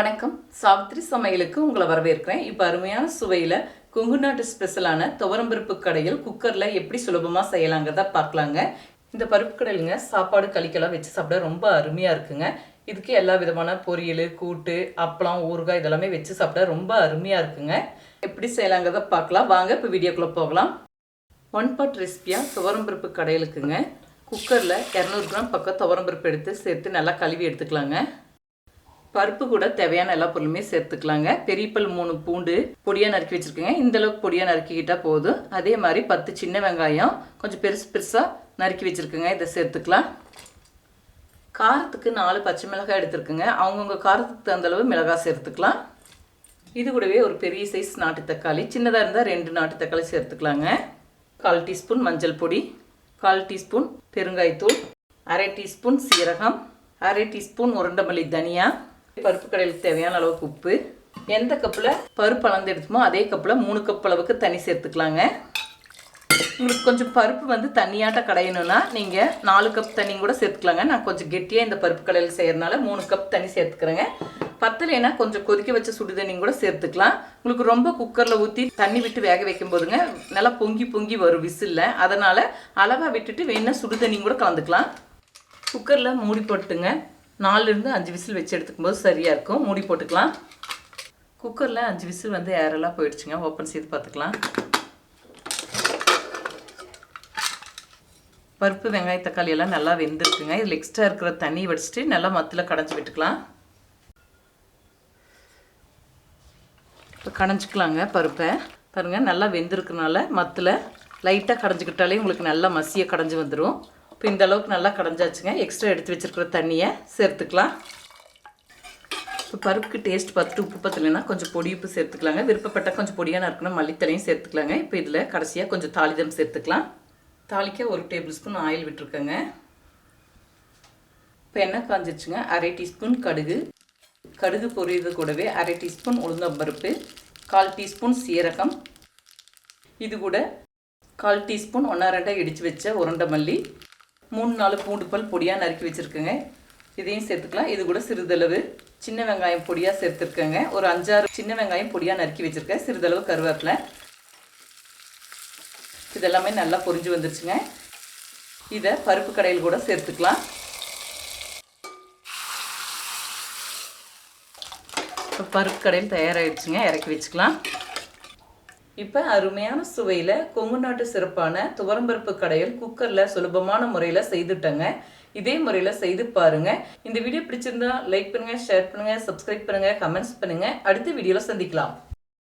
வணக்கம். சாவித்ரி சமையலுக்கு உங்களை வரவேற்கிறேன். இப்போ அருமையான சுவையில் கொங்கு நாட்டு ஸ்பெஷலான துவரம்பருப்பு கடையில் குக்கரில் எப்படி சுலபமாக செய்யலாங்கிறத பார்க்கலாங்க. இந்த பருப்பு கடையிலுங்க சாப்பாடு கழிக்கலாம் வச்சு சாப்பிட ரொம்ப அருமையாக இருக்குங்க. இதுக்கு எல்லா விதமான பொரியல் கூட்டு அப்பளம் ஊறுகாய் இதெல்லாமே வச்சு சாப்பிட ரொம்ப அருமையாக இருக்குங்க. எப்படி செய்யலாங்கிறத பார்க்கலாம். வாங்க இப்போ வீடியோக்குள்ளே போகலாம். ஒன் பாட் ரெசிபியாக துவரம்பருப்பு கடையிலுக்குங்க. குக்கரில் இரநூறு கிராம் பக்கம் துவரம்பருப்பு எடுத்து சேர்த்து நல்லா கழுவி எடுத்துக்கலாங்க. பருப்பு கூட தேவையான எல்லா பொருளுமே சேர்த்துக்கலாங்க. பெரியப்பல் மூணு பூண்டு பொடியாக நறுக்கி வச்சுருக்கேங்க. இந்தளவுக்கு பொடியாக நறுக்கிக்கிட்டால் போதும். அதே மாதிரி பத்து சின்ன வெங்காயம் கொஞ்சம் பெருசு பெருசாக நறுக்கி வச்சுருக்குங்க. இதை சேர்த்துக்கலாம். காரத்துக்கு நாலு பச்சை மிளகாய் எடுத்துருக்குங்க. அவங்கவுங்க காரத்துக்கு தகுந்த அளவு மிளகாய் சேர்த்துக்கலாம். இது கூடவே ஒரு பெரிய சைஸ் நாட்டு தக்காளி. சின்னதாக இருந்தால் ரெண்டு நாட்டு தக்காளி சேர்த்துக்கலாங்க. கால் டீஸ்பூன் மஞ்சள் பொடி கால் டீஸ்பூன் பெருங்காய்த்தூள் அரை டீஸ்பூன் சீரகம் அரை டீஸ்பூன் உருண்டமல்லி தனியா பருப்பு கடையில் தேவையான அளவுக்கு உப்பு. எந்த கப்பில் பருப்பு அளந்து எடுத்துமோ அதே கப்பில் மூணு கப் அளவுக்கு தண்ணி சேர்த்துக்கலாங்க. உங்களுக்கு கொஞ்சம் பருப்பு வந்து தண்ணியாட்ட கடையணும்னா நீங்கள் நாலு கப் தண்ணி கூட சேர்த்துக்கலாங்க. நான் கொஞ்சம் கெட்டியாக இந்த பருப்பு கடையில் செய்கிறனால மூணு கப் தண்ணி சேர்த்துக்கிறேங்க. பத்தலைன்னா கொஞ்சம் கொதிக்க வச்ச சுடு தண்ணி கூட சேர்த்துக்கலாம். உங்களுக்கு ரொம்ப குக்கரில் ஊற்றி தண்ணி விட்டு வேக வைக்கும் போதுங்க நல்லா பொங்கி பொங்கி வரும் விசிலில். அதனால் அளவாக விட்டுட்டு வேணா சுடு தண்ணி கூட கலந்துக்கலாம். குக்கரில் மூடி போட்டுங்க நாலுலேருந்து அஞ்சு விசில் வச்சு எடுத்துக்கும்போது சரியாக இருக்கும். மூடி போட்டுக்கலாம். குக்கரில் அஞ்சு விசில் வந்து ஏரெல்லாம் போயிடுச்சுங்க. ஓப்பன் செய்து பார்த்துக்கலாம். பருப்பு வெங்காய தக்காளி எல்லாம் நல்லா வெந்திருக்குங்க. இதில் எக்ஸ்ட்ரா இருக்கிற தண்ணி வடிச்சிட்டு நல்லா மத்தில் கடைஞ்சி விட்டுக்கலாம். இப்போ கடைஞ்சிக்கலாங்க பருப்பை. பாருங்கள் நல்லா வெந்திருக்கனால மத்தில் லைட்டாக கடைஞ்சிக்கிட்டாலே உங்களுக்கு நல்லா மசிய கடைஞ்சி வந்துடும் இப்போ இந்த அளவுக்கு நல்லா கடைஞ்சாச்சுங்க. எக்ஸ்ட்ரா எடுத்து வச்சுருக்கிற தண்ணியை சேர்த்துக்கலாம். இப்போ பருப்புக்கு டேஸ்ட் பார்த்துட்டு உப்பு பத்தலைன்னா கொஞ்சம் பொடி உப்பு சேர்த்துக்கலாங்க. விருப்பப்பட்ட கொஞ்சம் பொடியான நறுக்கணும் மல்லித்தலையும் சேர்த்துக்கலாங்க. இப்போ இதில் கடைசியாக கொஞ்சம் தாளிதம் சேர்த்துக்கலாம். தாளிக்க ஒரு டேபிள் ஸ்பூன் ஆயில் விட்டுருக்கேங்க. இப்போ எண்ணெய் காஞ்சிருச்சுங்க. அரை டீஸ்பூன் கடுகு. கடுகு பொரியது கூடவே அரை டீஸ்பூன் உளுந்தம்பருப்பு கால் டீஸ்பூன் சீரகம். இது கூட கால் டீஸ்பூன் ஒன்றா ரெண்டாக இடித்து வச்ச உருண்டை மல்லி. மூணு நாலு பூண்டு பல் பொடியாக நறுக்கி வச்சுருக்கேங்க. இதையும் சேர்த்துக்கலாம். இது கூட சிறிதளவு சின்ன வெங்காயம் பொடியாக சேர்த்துருக்கேங்க. ஒரு அஞ்சாறு சின்ன வெங்காயம் பொடியாக நறுக்கி வச்சுருக்கேன். சிறிதளவு கருவேப்பிலை. இதெல்லாமே நல்லா பொரிஞ்சு வந்துருச்சுங்க. இதை பருப்பு கடையில் கூட சேர்த்துக்கலாம். இப்போ பருப்பு கடையில் தயாராகிடுச்சுங்க இறக்கி வச்சுக்கலாம். இப்போ அருமையான சுவையில் கொங்கு நாட்டு சிறப்பான துவரம்பருப்பு கடையில் குக்கரில் சுலபமான முறையில் செய்துட்டேங்க. இதே முறையில் செய்து பாருங்க. இந்த வீடியோ பிடிச்சிருந்தா லைக் பண்ணுங்க ஷேர் பண்ணுங்க சப்ஸ்கிரைப் பண்ணுங்க கமெண்ட்ஸ் பண்ணுங்க. அடுத்த வீடியோவில் சந்திக்கலாம்.